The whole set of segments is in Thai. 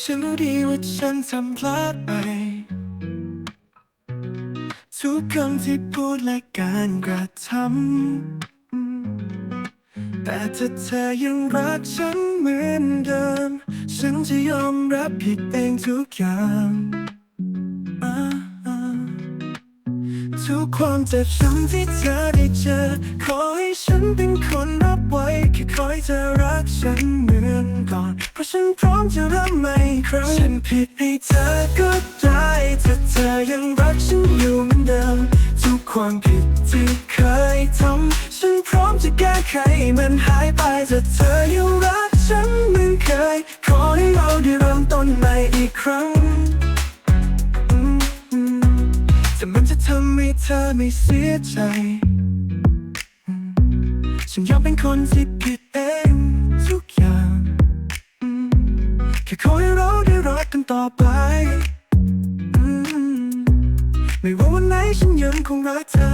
ฉันรู้ดีว่าฉันทำพลาดไป ทุกคำที่พูดและการกระทำ แต่ถ้าเธอยังรักฉันเหมือนเดิม ฉันจะยอมรับผิดเองทุกอย่างทุกความเจ็บช้ำที่เธอได้เจอ ขอให้ฉันเป็นคนรับไว้แค่คอยเธอรัก ฉันพร้อมจะรับใหม่อีกครั้งฉันผิดให้เธอก็ได้ถ้าเธอยังรักฉันอยู่เหมือนเดิม ทุกความผิดที่เคยทำฉันพร้อมจะแก้ไขมันหายไปถ้าเธอยังรักฉันเหมือนเคย ขอให้เราได้เริ่มต้นใหม่อีกครั้งแต่มันจะทำให้เธอไม่เสียใจ ฉันยอมเป็นคนที่ผิดเอง ค่ขอให้เราได้รักกันต่อไปไม่ว่าวันไหนฉันยังคงรักเธอ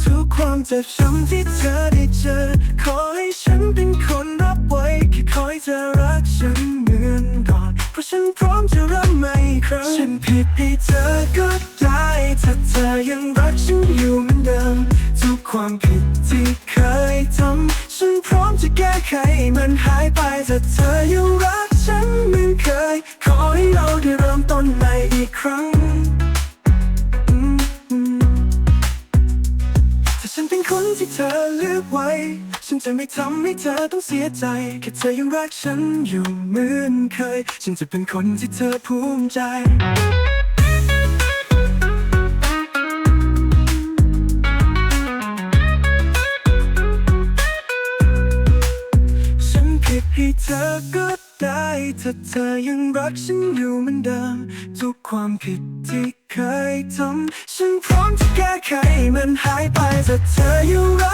ทุกความเจ็บช้ำที่เธอได้เจอ ขอให้ฉันเป็นคนรับไว้แค่คอยเธอรักฉันเหมือนก่อน เพราะฉันพร้อมจะเริ่มใหม่ครั้ง ฉันผิดให้เธอก็ได้ ถ้าเธอยังรักฉันอยู่เหมือนเดิม ทุกความผิด อมจะแก้ไขมันหายไปถ้าเธอยังรักฉันเหมือนเคย ขอให้เราได้เริ่มต้นใหม่อีกครั้งถ้าฉันเป็นคนที่เธอเลือกไว้ ฉันจะไม่ทำให้เธอต้องเสียใจ แค่เธอยังรักฉันอยู่เหมือนเคย ฉันจะเป็นคนที่เธอภูมิใจ อก็ได้ถ้าเธอยังรักฉันอยู่เหมือนเดิม ทุกความผิดที่เคยทำฉันพร้อมจะแก้ไขมันหายไปถ้าเธอยังรัก